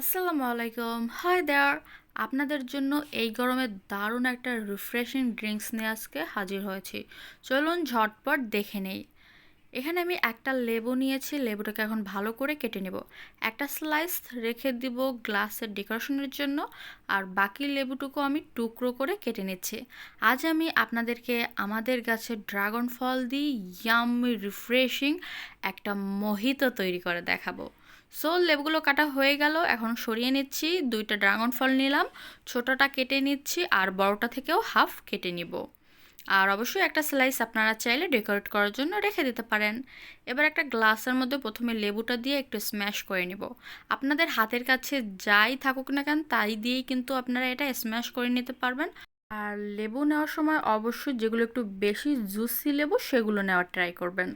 আসসালামু আলাইকুম। Hi there আপনাদের জন্য এই গরমে দারুণ একটা রিফ্রেশিং ড্রিঙ্কস নিয়ে আজকে হাজির হয়েছি। চলুন ঝটপট দেখে নেই। এখানে আমি একটা লেবু নিয়েছি। লেবুটাকে এখন ভালো করে কেটে নেব। একটা স্লাইস রেখে দিব গ্লাসের ডেকোরেশনের জন্য। আর বাকি লেবুটুকু আমি টুকরো করে কেটে নিচ্ছি। আজ আমি আপনাদেরকে আমাদের গাছের ড্রাগন ফল দিয়ে ইয়ামি রিফ্রেশিং একটা মোহিত তৈরি করে দেখাবো। সো লেবুগুলো কাটা হয়ে গেল, এখন সরিয়ে নিচ্ছি, দুইটা ড্রাগন ফল নিলাম, ছোটোটা কেটে নিচ্ছি আর বড়টা থেকেও হাফ কেটে নিব। আর অবশ্যই একটা স্লাইস আপনারা চাইলে ডেকোরেট করার জন্য রেখে দিতে পারেন। এবার একটা গ্লাসের মধ্যে প্রথমে লেবুটা দিয়ে একটু স্ম্যাশ করে নিব। আপনাদের হাতের কাছে যাই থাকুক না কেন, তাই দিয়েই কিন্তু আপনারা এটা স্ম্যাশ করে নিতে পারবেন। আর লেবু নেওয়ার সময় অবশ্যই যেগুলো একটু বেশি জুসি লেবু, সেগুলো নেওয়ার ট্রাই করবেন।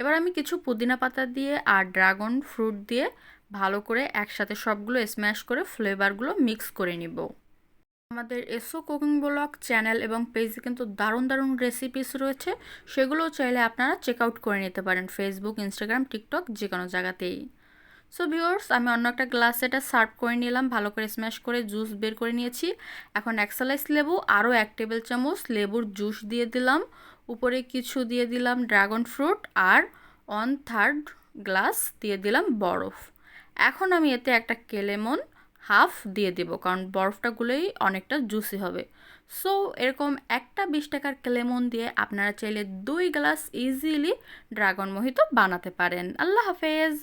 এবার আমি কিছু পুদিনা পাতা দিয়ে আর ড্রাগন ফ্রুট দিয়ে ভালো করে একসাথে সবগুলো স্ম্যাশ করে ফ্লেভারগুলো মিক্স করে নিব। আমাদের এসো কুকিং ব্লগ চ্যানেল এবং পেজে কিন্তু দারুণ দারুণ রেসিপিস রয়েছে। সেগুলো চাইলে আপনারা চেক আউট করে নিতে পারেন ফেসবুক ইনস্টাগ্রাম টিকটক যে কোনো জায়গাতেই। সো ভিউয়ার্স আমি অন্য একটা গ্লাসে এটা সার্ভ করে নিলাম, ভালো করে স্ম্যাশ করে জুস বের করে নিয়েছি। এখন একসালাইস লেবু, আরও এক টেবিল চামচ লেবুর জুস দিয়ে দিলাম। উপরে কিছু দিয়ে দিলাম ড্রাগন ফ্রুট আর ওয়ান থার্ড গ্লাস দিয়ে দিলাম বরফ। এখন আমি এতে একটা কেলেমন হাফ দিয়ে দেবো, কারণ বরফটা গুলোই অনেকটা জুসি হবে। সো এরকম একটা বিশ টাকার ক্লেমন দিয়ে আপনারা চাইলে দুই গ্লাস ইজিলি ড্রাগন মোহিত বানাতে পারেন। আল্লাহ হাফেজ!